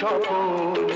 স্বপন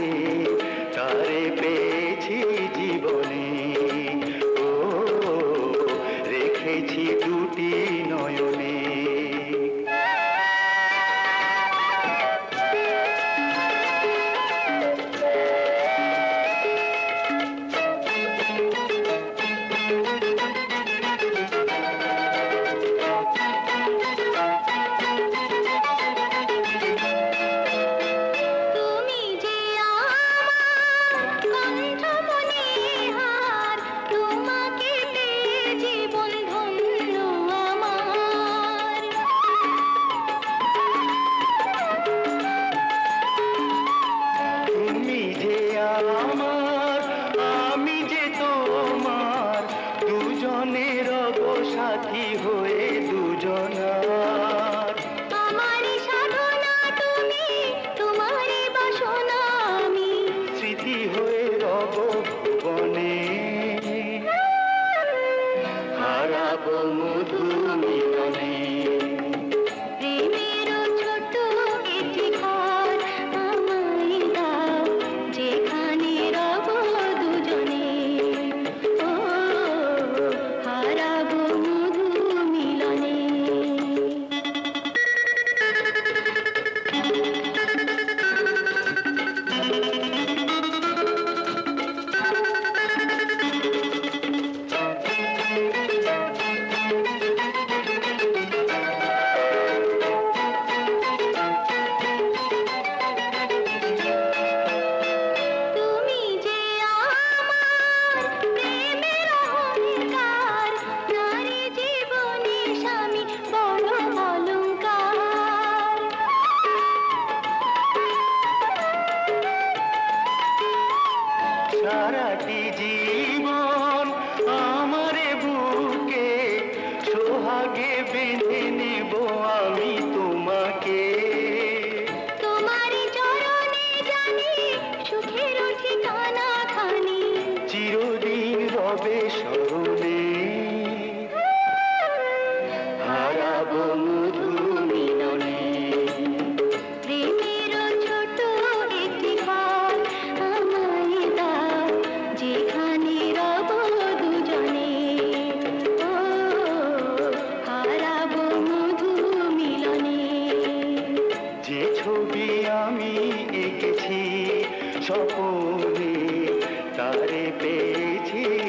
আমার। আমি যে তোমার দুজনের সাথী হয়ে দু मुझ সারাটি জীবন আমার বুকে সোহাগে বেঁধে নেব আমি। পেয়েছি।